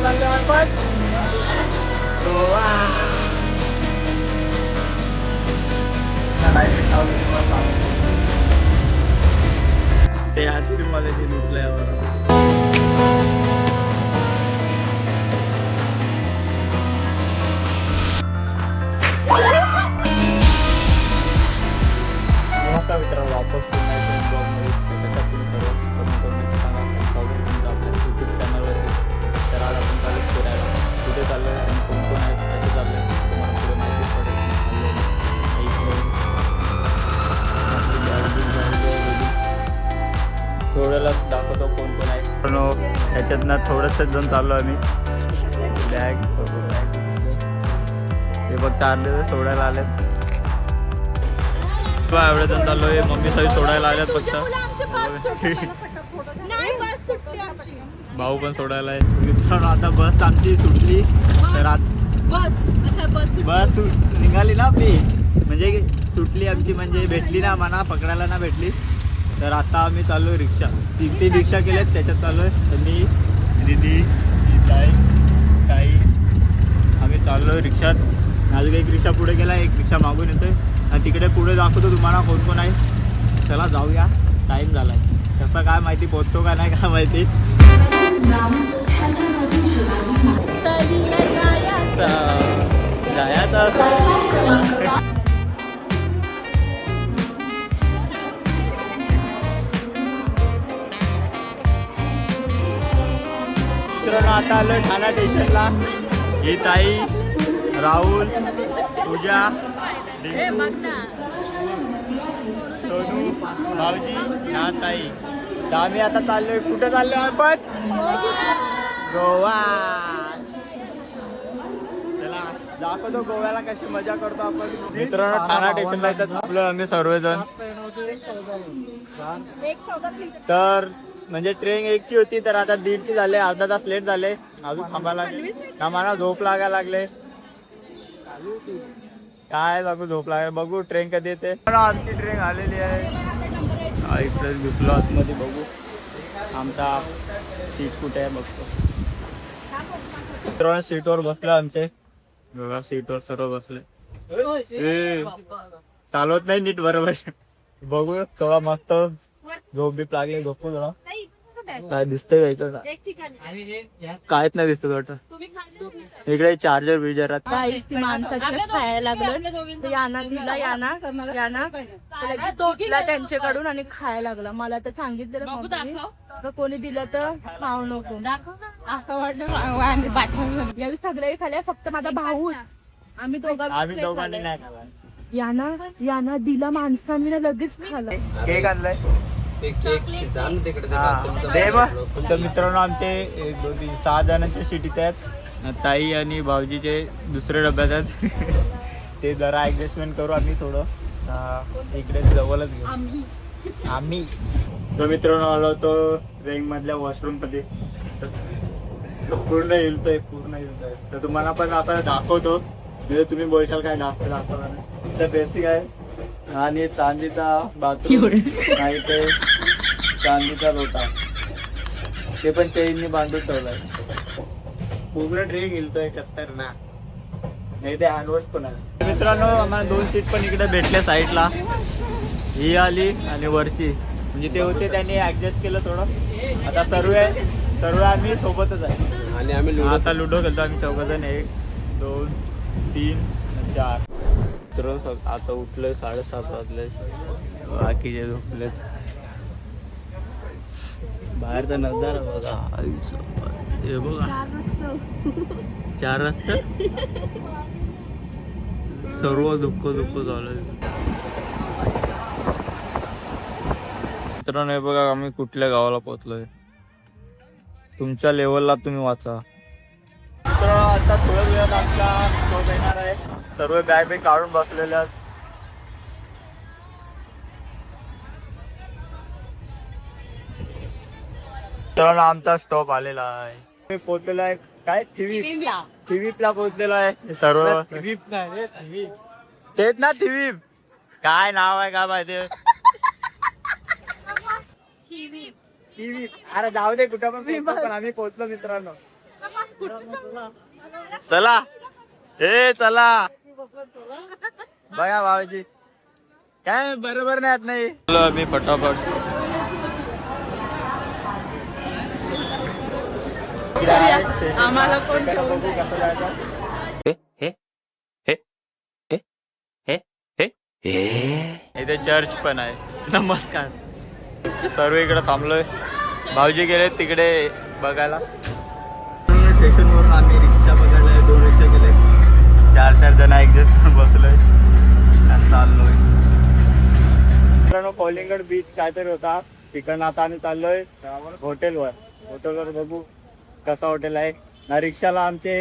कुठे चाललो आपण गोवा ते आजची मला ते लुटल्यावर नमस्कार मित्रांनो वापस ह्याच्यातनं थोडंसं जण चाललो आम्ही. बॅग हे फक्त अर्धे सोडायला आलेत. बा, एवढे जण चाललोय मम्मी सगळी सोडायला आल्यात फक्त. भाऊ पण सोडायला आहे. मित्रांनो आता बस आमची सुटली. तर बस. निघाली ना आपली. म्हणजे सुटली आमची म्हणजे भेटली ना आम्हाला पकडायला ना भेटली. तर आता आम्ही चाललोय रिक्षा. तीन तीन रिक्षा केल्यात त्याच्यात चाललोय. तर मी दिदी ताई ताई. आम्ही चाललोय रिक्षात. अजून एक रिक्षा पुढे गेला एक रिक्षा मागून येतोय. आणि तिकडे पुढे दाखवतो तुम्हाला कोण कोण आहे. चला जाऊया. टाईम झालाय. कसं काय माहिती पोचतो का नाही काय माहिती. जायचं मित्रांनो आता आलोय ठाणा स्टेशनला. ही ताई राहुल पूजा ना. सोनू भाऊजी हा ताई आम्ही आता चाललोय. कुठे चाललोय आपण? गोवा. चला दाखवतो गोव्याला कशी मजा करतो आपण. मित्रांनो ठाणा स्टेशनला आपलं आम्ही सर्वजण. तर म्हणजे ट्रेन एकची होती तर आता दीडची झाले अर्धा तास लेट झाले. अजून थांबायला लागले. आम्हाला झोप लागायला लागले. काय सांगू झोप लागायला बघू ट्रेन कधी येते. आमची ट्रेन आलेली आहे. हा, इकडे झुकलो आतमध्ये बघू. आमचा सीट कुठे आहे बघतो. मित्रांनो सीटवर बसलो आमचे. बघा सीटवर सर्व बसले. चालवत नाही नीट बरोबर. बघू केव्हा मस्त झोप बीप लागली झोपून जरा. काय दिसतंय का इकडं? एक ठिकाणी. काहीच नाही दिसत वाटत. तुम्ही खाल्लं? इकडे चार्जर बिर्जर ती माणसाच्या खायला लागलं याना दिला याना याना तर लगेच तो घेतला त्यांच्याकडून आणि खायला लागला. मला तर सांगितलेलं मम्मीने, का कोणी दिलं तर खाऊ नको. असं वाटलं यावेळी सगळे खाल्ले फक्त माझा भाऊच. आम्ही दोघा आम्ही दोघांनी नाही खाला याना याना दिला माणसाने लगेच खाला केक आणलाय? हा. तर मित्रांनो आमचे एक दोन तीन सहा जणांच्या सीट इथे आहेत. ताई आणि भाऊजीचे दुसरे डब्यात आहेत. ते जरा ऍडजस्टमेंट करू आम्ही थोडं. इकडे जवळच घेऊ. आम्ही. तो मित्रांनो आलो होतो रेंग मधल्या वॉशरूममध्ये. पूर्ण हिलतोय पूर्ण हिलतोय. तर तुम्हाला पण आता दाखवतो. म्हणजे तुम्ही बोलशाल काय नाही तर बेसिक आहे. आणि चांदीचा बाथरूम नाही ते चांदीचा लोटा. ते पण चैननी बांधून ठेवलाय. पूर्ण ट्रेन हिलतोय कस तर ना नाही ते हँडवॉश पण आहे. मित्रांनो आम्हाला दोन सीट पण इकडे भेटल्या साईडला ही आली आणि वरची. म्हणजे ते होते त्यांनी ऍडजस्ट केलं थोडं. आता सर्व सर्व आम्ही सोबतच आहे. आणि आम्ही लुडो आता लुडो खेळतो आम्ही चौघजण एक दोन तीन चार. तर स- आता उठलोय साडेसात वाजले. बाकीचे झोपलेत बाहेरचा नजारा बघा. हे बघा. चार रस्ते. सर्व दुःख दुःख झालंय. मित्रांनो हे बघा आम्ही कुठल्या गावाला पोहोचलोय. तुमच्या लेवलला तुम्ही वाचा. तर आता थोड्या वेळात आमचा येणार आहे. सर्व बॅग बॅग काढून बसलेले आहेत. तर आमचा स्टॉप आलेला आहे. मी पोहोचलेला आहे. काय? थिवीप थिवीपला पोहोचलेला आहे. हे सर्व तेच ना थिवीप काय नाव आहे का माहिती? थिवीप अरे जाऊ दे कुठं पण आम्ही पोहोचलो मित्रांनो. चला. ए चला. बघा बाबाजी काय बरोबर नाही आत नाही. मी पटापट. आम्हाला कोण ठेवून जायचं इथे चर्च पण आहे. नमस्कार. सर्व इकडे थांबलोय. भाऊजी गेले तिकडे बघायला. स्टेशनवरून आम्ही चार चार जण ऍडजस्ट करून बसलोय. आणि चाललोय. मित्रांनो कॉलिंगड बीच काहीतरी होता. तिकडनं आता आम्ही चाललोय हॉटेलवर हॉटेलवर बघू कसा हॉटेल आहे. ना रिक्षाला आमचे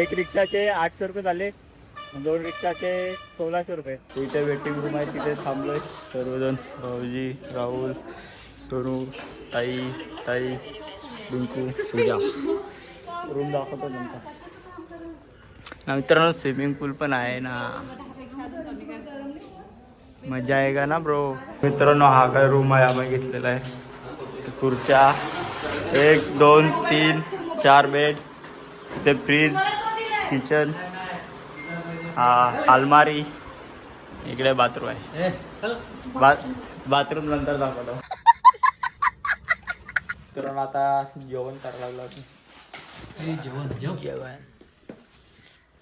एक रिक्षाचे आठशे रुपये झाले. दोन रिक्षाचे सोळाशे रुपये. इथे वेटिंग रूम आहे तिथे थांबलोय. सर्वजण भाऊजी राहुल सोनू ताई ताई डिंकू पूजा. रूम दाखवतो तुमचा. मित्रांनो स्विमिंग पूल पण आहे ना. मजा आहे का ना ब्रो मित्रांनो हा काय रूम आहे आम्ही घेतलेला आहे. खुर्च्या. एक दोन तीन चार बेड ते फ्रीज किचन हा अलमारी. इकडे बाथरूम आहे. बा बाथरूम नंतर दाखवतो. तर आता जेवण करायला लागलो. जेवण.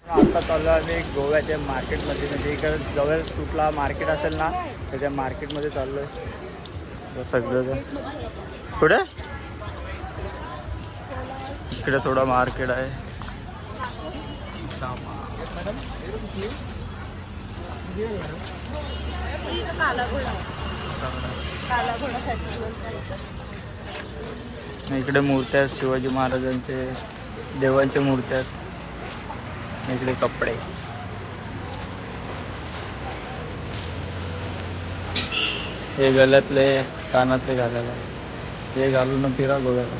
आता चाललो आम्ही गोव्याच्या मार्केटमध्ये. म्हणजे इकडे जवळ कुठला मार्केट असेल ना त्याच्या मार्केटमध्ये चाललो आहे. सगळं पुढे इकडे थोडं मार्केट आहे. इकडे मूर्त्या आहेत शिवाजी महाराजांचे देवांच्या मूर्त्या आहेत. इकडे कपडे. हे गळ्यातले कानातले घालायला. हे घालून फिरा गोव्याला.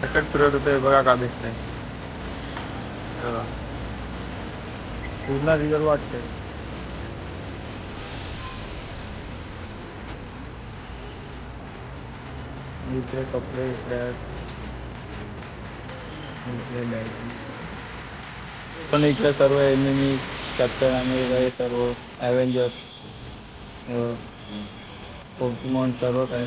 सकट फिरत होते बघा का दिसतंय. हो. पूर्ण रिझर्व वाटते इकडे कपडे इकडे. इकडे bag. पण इकडे सर्व एनिमी कॅप्टन अमेरिका हे सर्व ॲव्हेंजर्स पोकेमॉन सर्व काय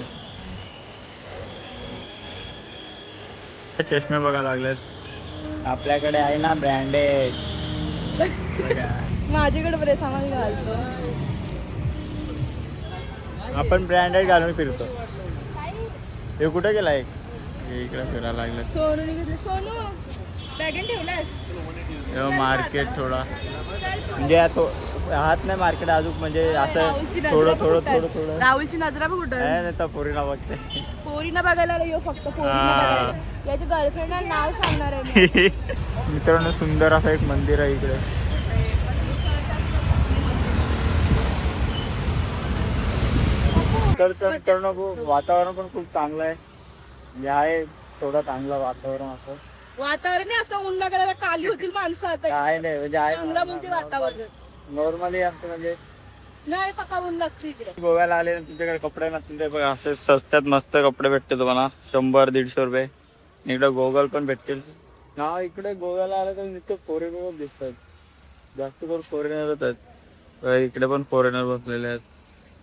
चष्मे बघा लागलेत. आपल्याकडे आहे ना ब्रँडेड माझ्याकडे बरे सामान घालतो आपण ब्रँडेड घालून फिरतो. हे कुठे गेला एक हे इकडे फिरायला लागलं सोनू सोनू बॅगेन ठेवलास? मार्केट थोडा. म्हणजे या तो हात नाही मार्केट अजून म्हणजे असं थोडं थोडं थोडं थोडं. राहुलची नजरा बघ कुठं नाही तर पोरीला बघते. पोरीना बघायला येऊ फक्त याच्या गर्लफ्रेंडला नाव सांगणार आहे. मित्रांनो सुंदर असं एक मंदिर आहे इकडे. इकडचं मित्रांनो खूप- वातावरण पण खूप चांगलं आहे. म्हणजे आहे थोडं चांगलं वातावरण असं. वातावरण आहे असं ऊन लागायला काली होतील माणसं आता. काय नाही म्हणजे चांगलं बोलते आहे वातावरण. नॉर्मली आमचं म्हणजे नाही पक्का ऊन लागते इकडे. गोव्याला आले ना तुमच्याकडे कपडे नसतील ते बघा असे स्वस्तात मस्त कपडे भेटते तुम्हाला. शंभर दीडशे रुपये. इकडे गोगल पण भेटतील. ना इकडे गोव्याला आलं तर नुसतं फॉरेनर दिसतात. जास्त करून फॉरेनरच आहेत. बघा, इकडे पण फॉरेनर बसलेले आहेत.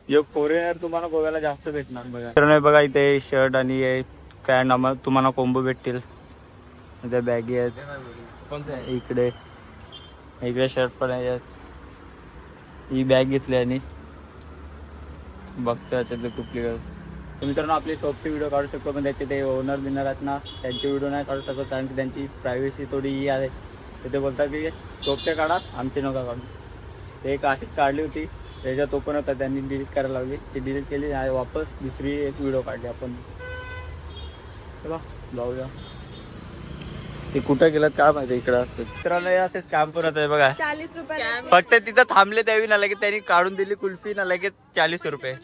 जे फॉरेनर तुम्हाला गोव्याला जास्त भेटणार बघा. तर बघा इथे शर्ट आणि हे पॅन्ट आम्हाला तुम्हाला कोंबो भेटतील. इथे बॅगी आहेत. इकडे. इकडे शर्ट पण आहेत. ही बॅग घेतली आणि बघतो याच्यातले कुठली मित्रांनो आपली शॉपचे व्हिडिओ काढू शकतो पण त्याचे ते ओनर बिनर आहेत ना त्यांचे व्हिडिओ नाही काढू शकत कारण की त्यांची प्रायव्हसी थोडी ही आहे. तर ते बोलतात की शॉपचे काढा आमचे नका काढू. ते एक अशीच काढली होती. त्याच्यात तो पण होता त्यांनी डिलीट करायला लावली. ती डिलीट केली आणि वापस दुसरी एक व्हिडिओ काढली आपण. चला जाऊया. ते कुठं गेलं काय माहिती इकडं? मित्रांनो हे असेच काम करत आहे बघा. चाळीस रुपये फक्त तिथं थांबले त्यावेळी ना लगेच त्यांनी काढून दिली कुल्फी ना लगेच चाळीस रुपये.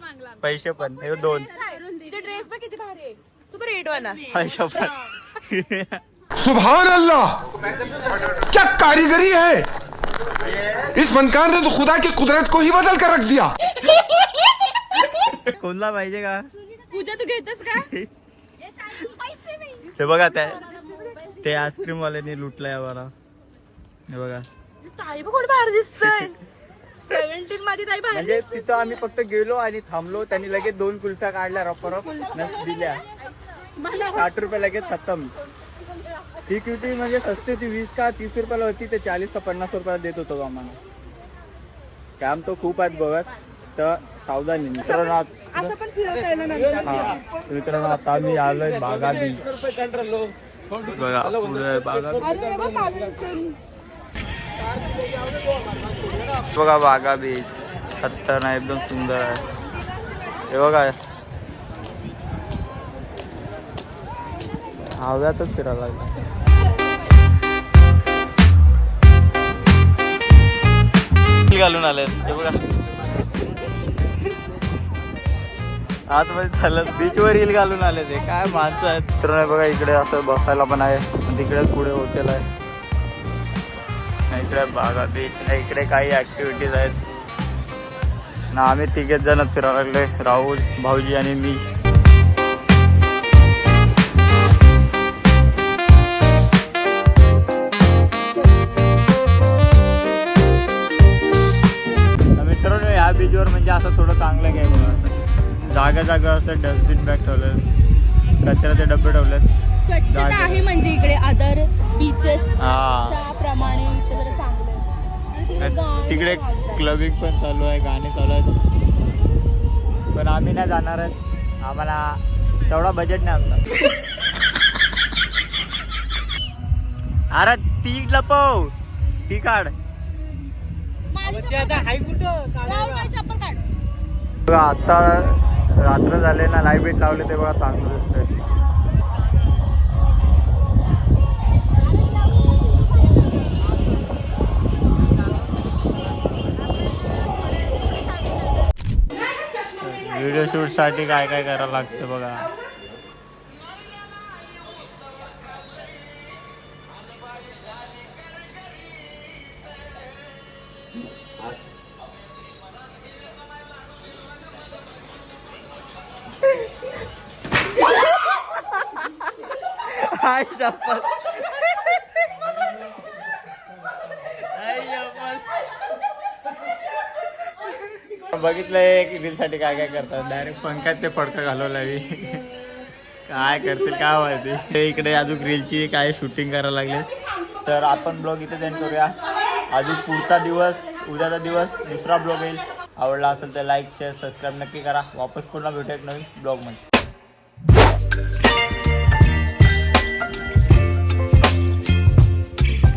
पैसे पण हे दोन. ड्रेस बघ किती भारी आहे. तू वाला. पैसे पण. सुभान अल्लाह क्या कारीगरी है? इस फनकार ने तो खुदा की कुदरत को ही बदल कर रख दिया। कोणला पाहिजे का? पूजा तू घेतस का? ते बघा त्या ते आईस्क्रीम वाल्याने लुटलंय आम्हाला. हे बघा. ताई बघ कोणी बाहेर दिसतंय. सेव्हन्टीन मध्ये ताई बाहेर म्हणजे तिथं आम्ही फक्त गेलो आणि थांबलो. त्यांनी लगेच दोन कुल्फ्या काढल्या रप नस दिल्या. साठ रुपये लगेच खतम. ती किती म्हणजे सस्ती होती वीस का तीस रुपयाला होती ते चाळीस का पन्नास रुपयाला देत होतो आम्हाला. स्कॅम तो खूप आहेत बघत तर सावधानी मित्रांनो आत- असं पण फिरवता येणार नंतर हा. मित्रांनो आता आम्ही आलोय बागा बीच बागा बघा बागा बीच एकदम सुंदर आहे हे बघा हव्यातच फिरायला लागलं घालून आले हे बघा आतमध्ये चालत बीच वर रील घालून आले ते. काय माणसं आहेत. तर बघा इकडे असं बसायला पण आहे. तिकडेच पुढे हॉटेल आहे. इकडे बागा बीच नाही इकडे काही ऍक्टिव्हिटीज आहेत. ना आम्ही तिघेच जण फिरायला लागले राहुल भाऊजी आणि मी. तर मित्रांनो या बीचवर म्हणजे असं थोडं चांगलं काय बघा. असं जागा जागा असं डस्टबिन बॅग ठेवलं कचऱ्याचे डबे ठेवलेत स्वच्छता जागा. आहे म्हणजे इकडे अदर बीचेस हा प्रमाणे इथे जरा चांगलं आहे. आणि तिकडे गाणी तिकडे पण वाजतात. क्लबिंग पण चालू आहे गाणे चालू आहेत पण आम्ही नाही जाणार आहेत आम्हाला तेवढा बजेट नाही आमचा अरे ती लपव ती काढ माझी चप्पल काढ. लाव माझी चप्पल काढ. बघा आता रात्र झाले ना लाइट बीट लावले ते बघा चांगलं दिसतंय. व्हिडिओ शूटसाठी काय काय करावं लागतं बघा. हाय शपथ हाय शपथ बघितलंय की रील साठी काय काय करतात. डायरेक्ट पंखात ते फडकं घालवलावी काय करतील काय माहिती. ते इकडे अजून रीलची काय शूटिंग करायला लागले. तर आपण ब्लॉग इथे एंड करूया. अजून पुढचा दिवस उद्याचा दिवस दुसरा ब्लॉग येईल. आवडला असेल तर लाईक शेअर सबस्क्राईब नक्की करा. वापस पुन्हा भेटूया एक नवीन ब्लॉगमध्ये.